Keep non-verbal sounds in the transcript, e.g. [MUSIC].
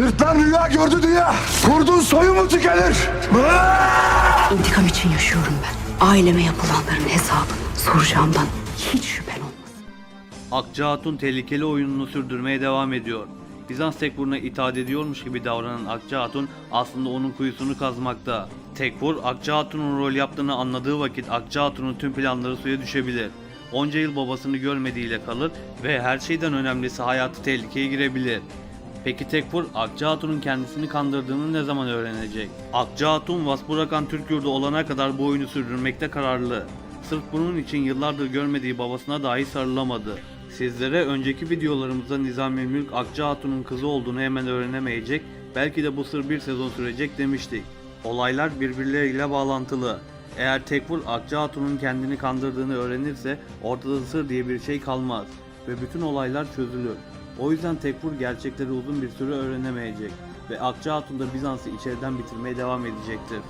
Sırtlan rüya gördü diye kurdun soyu mu tükenir? [LAUGHS] İntikam için yaşıyorum ben. Aileme yapılanların hesabını soracağımdan hiç şüphen olmasın. Akça Hatun tehlikeli oyununu sürdürmeye devam ediyor. Bizans Tekfur'una itaat ediyormuş gibi davranan Akça Hatun aslında onun kuyusunu kazmakta. Tekfur, Akça Hatun'un rol yaptığını anladığı vakit Akça Hatun'un tüm planları suya düşebilir. Onca yıl babasını görmediğiyle kalır ve her şeyden önemlisi hayatı tehlikeye girebilir. Peki Tekfur, Akça Hatun'un kendisini kandırdığını ne zaman öğrenecek? Akça Hatun, Vaspurakan Türk yurdu olana kadar bu oyunu sürdürmekte kararlı. Sırf bunun için yıllardır görmediği babasına dahi sarılamadı. Sizlere önceki videolarımızda Nizami Mülk Akça Hatun'un kızı olduğunu hemen öğrenemeyecek, belki de bu sır bir sezon sürecek demiştik. Olaylar birbirleriyle bağlantılı. Eğer Tekfur Akça Hatun'un kendini kandırdığını öğrenirse ortada sır diye bir şey kalmaz ve bütün olaylar çözülür. O yüzden Tekfur gerçekleri uzun bir süre öğrenemeyecek ve Akça Hatun da Bizans'ı içeriden bitirmeye devam edecektir.